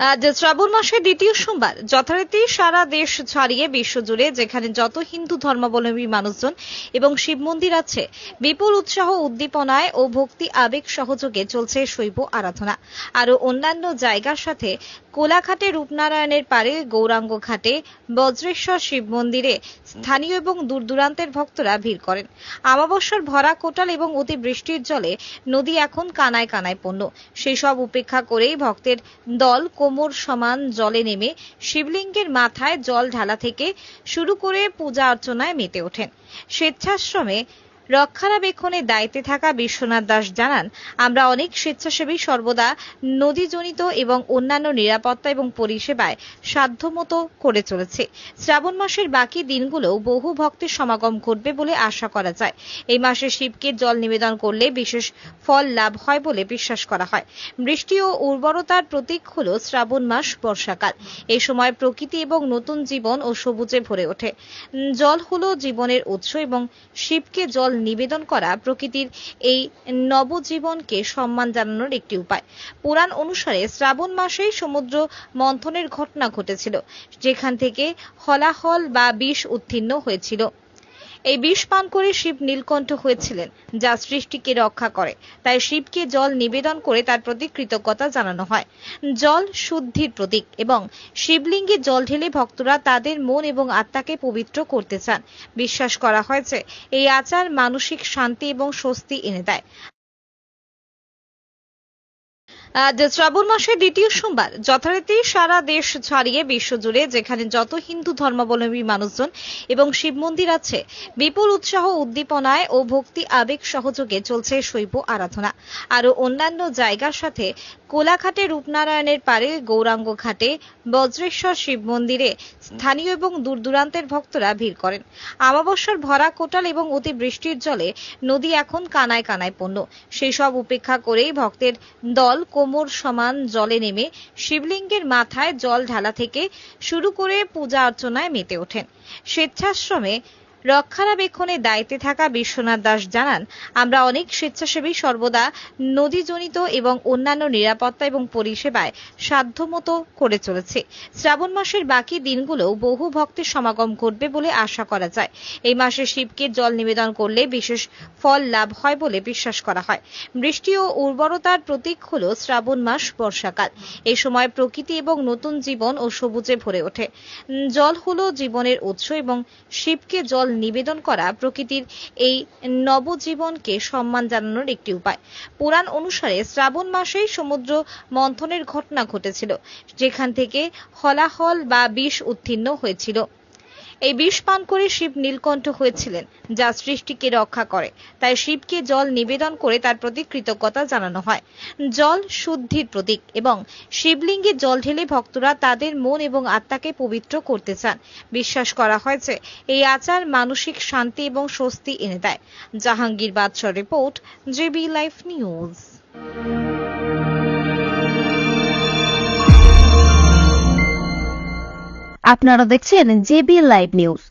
আজ শ্রাবণ মাসের দ্বিতীয় সোমবার, যথারীতি সারা দেশ ছাড়িয়ে বিশ্বজুড়ে যেখানে যত হিন্দু ধর্মাবলম্বী মানুষজন এবং শিব মন্দির আছে, বিপুল উৎসাহ, উদ্দীপনায় ও ভক্তি আবেগ সহযোগে চলছে শৈব আরাধনা। আরও অন্যান্য জায়গার সাথে কোলাঘাটে রূপনারায়ণের পারে গৌরাঙ্গ ঘাটে বজ্রেশ্বর শিব মন্দিরে স্থানীয় এবং দূরদূরান্তের ভক্তরা ভিড় করেন। আমাবস্যার ভরা কোটাল এবং অতি বৃষ্টির জলে নদী এখন কানায় কানায় পণ্য সেই সব উপেক্ষা করেই ভক্তের দল কোমর সমান জলে নেমে শিবলিঙ্গের মাথায় জল ঢালা থেকে শুরু করে পূজা অর্চনায় মেতে ওঠেন। স্বেচ্ছাশ্রমে রক্ষণাবেক্ষণের দায়িত্বে থাকা বিশ্বনাথ দাস জানান, আমরা অনেক স্বেচ্ছাসেবী, সর্বদা নদীজনিত এবং অন্যান্য নিরাপত্তা এবং পরিষেবায় সাধ্যমতো করে চলেছে। শ্রাবণ মাসের বাকি দিনগুলোও বহু ভক্তের সমাগম ঘটবে বলে আশা করা যায়। এই মাসে শিবকে জল নিবেদন করলে বিশেষ ফল লাভ হয় বলে বিশ্বাস করা হয়। বৃষ্টি ও উর্বরতার প্রতীক হল শ্রাবণ মাস বর্ষাকাল। এই সময় প্রকৃতি এবং নতুন জীবন ও সবুজে ভরে ওঠে। জল হলো জীবনের উৎস এবং শিবকে জল নিবেদন করা প্রকৃতির এই নবজীবনকে সম্মান জানানোর একটি উপায়। পুরাণ অনুসারে শ্রাবণ মাসেই সমুদ্র মন্থনের ঘটনা ঘটেছিল, যেখান থেকে হলাহল বা বিষ উত্তীর্ণ হয়েছিল। এই বিষ পান করে শিব নীলকণ্ঠ হয়েছিলেন, যা সৃষ্টিকে রক্ষা করে। তাই শিবকে জল নিবেদন করে তার প্রতি কৃতজ্ঞতা জানানো হয়। জল শুদ্ধির প্রতীক এবং শিবলিঙ্গে জল ঢেলে ভক্তরা তাদের মন এবং আত্মাকে পবিত্র করতে চান। বিশ্বাস করা হয়েছে এই আচার মানসিক শান্তি এবং স্বস্তি এনে দেয়। আজ শ্রাবণ মাসের দ্বিতীয় সোমবার, যথারীতি সারা দেশ ছাড়িয়ে বিশ্বজুড়ে যেখানে যত হিন্দু ধর্মাবলম্বী মানুষজন এবং শিব মন্দির আছে, বিপুল উৎসাহ, উদ্দীপনায় ও ভক্তি আবেগ সহযোগে চলছে শৈব আরাধনা। আরও অন্যান্য জায়গার সাথে কোলাঘাটে রূপনারায়ণের পারে গৌরাঙ্গ ঘাটে বজ্রেশ্বর শিব মন্দিরে স্থানীয় এবং দূরদূরান্তের ভক্তরা ভিড় করেন। আমাবস্যার ভরা কোটাল এবং অতি বৃষ্টির জলে নদী এখন কানায় কানায় পণ্য সেই সব উপেক্ষা করেই ভক্তের দল কোমর সমান জলে নেমে শিবলিঙ্গের মাথায় জল ঢালা থেকে শুরু করে পূজা অর্চনায় মেতে ওঠেন। স্বেচ্ছাশ্রমে রক্ষণাবেক্ষণের দায়িত্বে থাকা বিশ্বনাথ দাস জানান, আমরা অনেক স্বেচ্ছাসেবী সর্বদা নদীজনিত এবং অন্যান্য নিরাপত্তা এবং পরিষেবায় সাধ্যমতো করে চলেছে। শ্রাবণ মাসের বাকি দিনগুলোও বহু ভক্তের সমাগম ঘটবে বলে আশা করা যায়। এই মাসে শিবকে জল নিবেদন করলে বিশেষ ফল লাভ হয় বলে বিশ্বাস করা হয়। বৃষ্টি ও উর্বরতার প্রতীক হল শ্রাবণ মাস বর্ষাকাল। এই সময় প্রকৃতি এবং নতুন জীবন ও সবুজে ভরে ওঠে। জল হল জীবনের উৎস এবং শিবকে জল নিবেদন করা প্রকৃতির এই নবজীবনকে সম্মান জানানোর একটি উপায়। পুরাণ অনুসারে শ্রাবণ মাসেই সমুদ্র মন্থনের ঘটনা ঘটেছিল, যেখান থেকে হলাহল বা বিষ উত্তীর্ণ হয়েছিল। এই বিষ পান করে শিব নীলকণ্ঠ হয়েছিলেন, যা সৃষ্টিকে রক্ষা করে। তাই শিবকে জল নিবেদন করে তার প্রতি কৃতজ্ঞতা জানানো হয়। জল শুদ্ধির প্রতীক এবং শিবলিঙ্গে জল ঢেলে ভক্তরা তাদের মন এবং আত্মাকে পবিত্র করতে চান। বিশ্বাস করা হয়েছে এই আচার মানসিক শান্তি এবং স্বস্তি এনে দেয়। জাহাঙ্গীর বাদশাহ রিপোর্ট, জেবি লাইফ নিউজ। আপনারা দেখছেন জেবি লাইভ নিউজ।